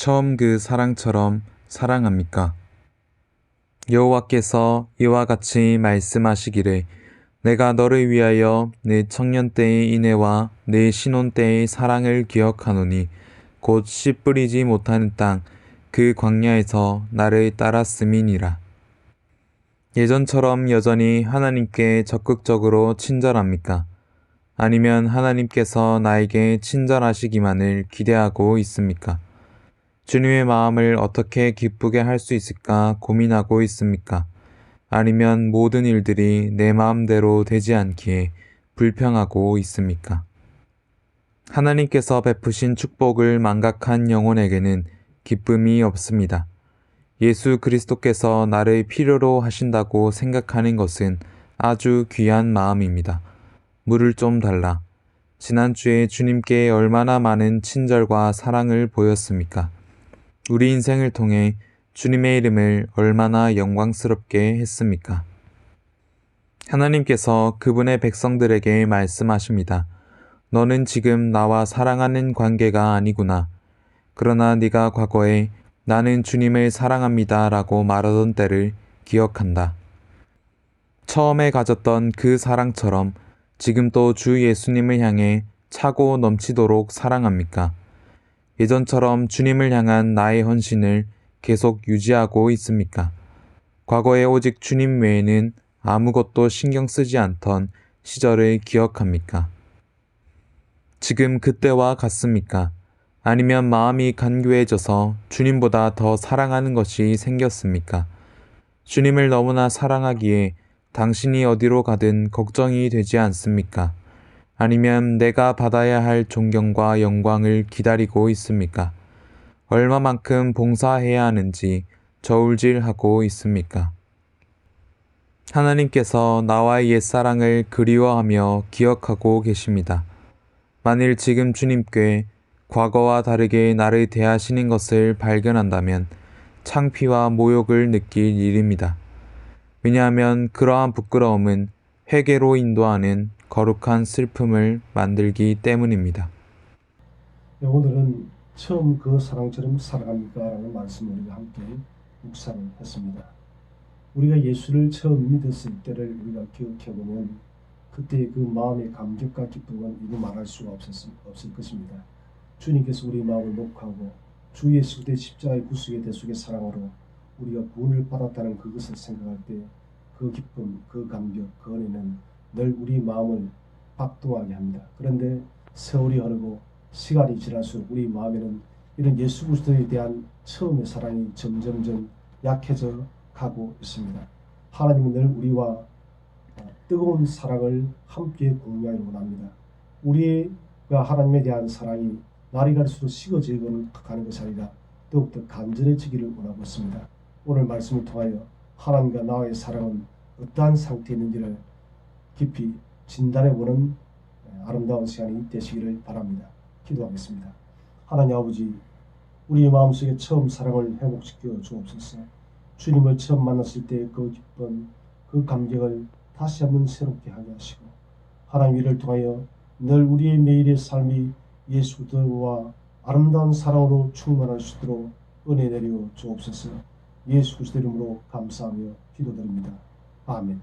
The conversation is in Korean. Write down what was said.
처음 그 사랑처럼 사랑합니까? 여호와께서 이와 같이 말씀하시기를 내가 너를 위하여 내 청년 때의 인애와 내 신혼 때의 사랑을 기억하노니 곧 씨 뿌리지 못하는 땅 그 광야에서 나를 따랐음이니라. 예전처럼 여전히 하나님께 적극적으로 친절합니까? 아니면 하나님께서 나에게 친절하시기만을 기대하고 있습니까? 주님의 마음을 어떻게 기쁘게 할 수 있을까 고민하고 있습니까? 아니면 모든 일들이 내 마음대로 되지 않기에 불평하고 있습니까? 하나님께서 베푸신 축복을 망각한 영혼에게는 기쁨이 없습니다. 예수 그리스도께서 나를 필요로 하신다고 생각하는 것은 아주 귀한 마음입니다. 물을 좀 달라. 지난주에 주님께 얼마나 많은 친절과 사랑을 보였습니까? 우리 인생을 통해 주님의 이름을 얼마나 영광스럽게 했습니까? 하나님께서 그분의 백성들에게 말씀하십니다. 너는 지금 나와 사랑하는 관계가 아니구나. 그러나 네가 과거에 나는 주님을 사랑합니다 라고 말하던 때를 기억한다. 처음에 가졌던 그 사랑처럼 지금 또주 예수님을 향해 차고 넘치도록 사랑합니까? 예전처럼 주님을 향한 나의 헌신을 계속 유지하고 있습니까? 과거에 오직 주님 외에는 아무것도 신경 쓰지 않던 시절을 기억합니까? 지금 그때와 같습니까? 아니면 마음이 간교해져서 주님보다 더 사랑하는 것이 생겼습니까? 주님을 너무나 사랑하기에 당신이 어디로 가든 걱정이 되지 않습니까? 아니면 내가 받아야 할 존경과 영광을 기다리고 있습니까? 얼마만큼 봉사해야 하는지 저울질하고 있습니까? 하나님께서 나와의 옛사랑을 그리워하며 기억하고 계십니다. 만일 지금 주님께 과거와 다르게 나를 대하시는 것을 발견한다면 창피와 모욕을 느낄 일입니다. 왜냐하면 그러한 부끄러움은 회개로 인도하는 거룩한 슬픔을 만들기 때문입니다. 네, 오늘은 처음 그 사랑처럼 사랑합니까? 라는 말씀을 우리가 함께 묵상을 했습니다. 우리가 예수를 처음 믿었을 때를 우리가 기억해 보면 그때의 그 마음의 감격과 기쁨은 이루 말할 수가 없었, 없을 것입니다. 주님께서 우리 마음을 녹하고 주 예수 그리스도의 십자가의 구속의 대속의 사랑으로 우리가 구원을 받았다는 그것을 생각할 때 그 기쁨, 그 감격, 그 은혜는 늘 우리 마음을 박동하게 합니다. 그런데 세월이 흐르고 시간이 지날수록 우리 마음에는 이런 예수 그리스도에 대한 처음의 사랑이 점점점 약해져 가고 있습니다. 하나님은 늘 우리와 뜨거운 사랑을 함께 공유하기 원합니다. 우리가 하나님에 대한 사랑이 날이 갈수록 식어지고 가는 것이 아니라 더욱더 간절해지기를 원하고 있습니다. 오늘 말씀을 통하여 하나님과 나와의 사랑은 어떠한 상태에 있는지를 깊이 진단해보는 아름다운 시간이 되시기를 바랍니다. 기도하겠습니다. 하나님 아버지, 우리의 마음속에 처음 사랑을 회복시켜 주옵소서. 주님을 처음 만났을 때 그 기쁜 그 감격을 다시 한번 새롭게 하게 하시고 하나님 이를 통하여 늘 우리의 매일의 삶이 예수들과 아름다운 사랑으로 충만할 수 있도록 은혜 내려 주옵소서. 예수 그리스도 이름으로 감사하며 기도드립니다. 아멘.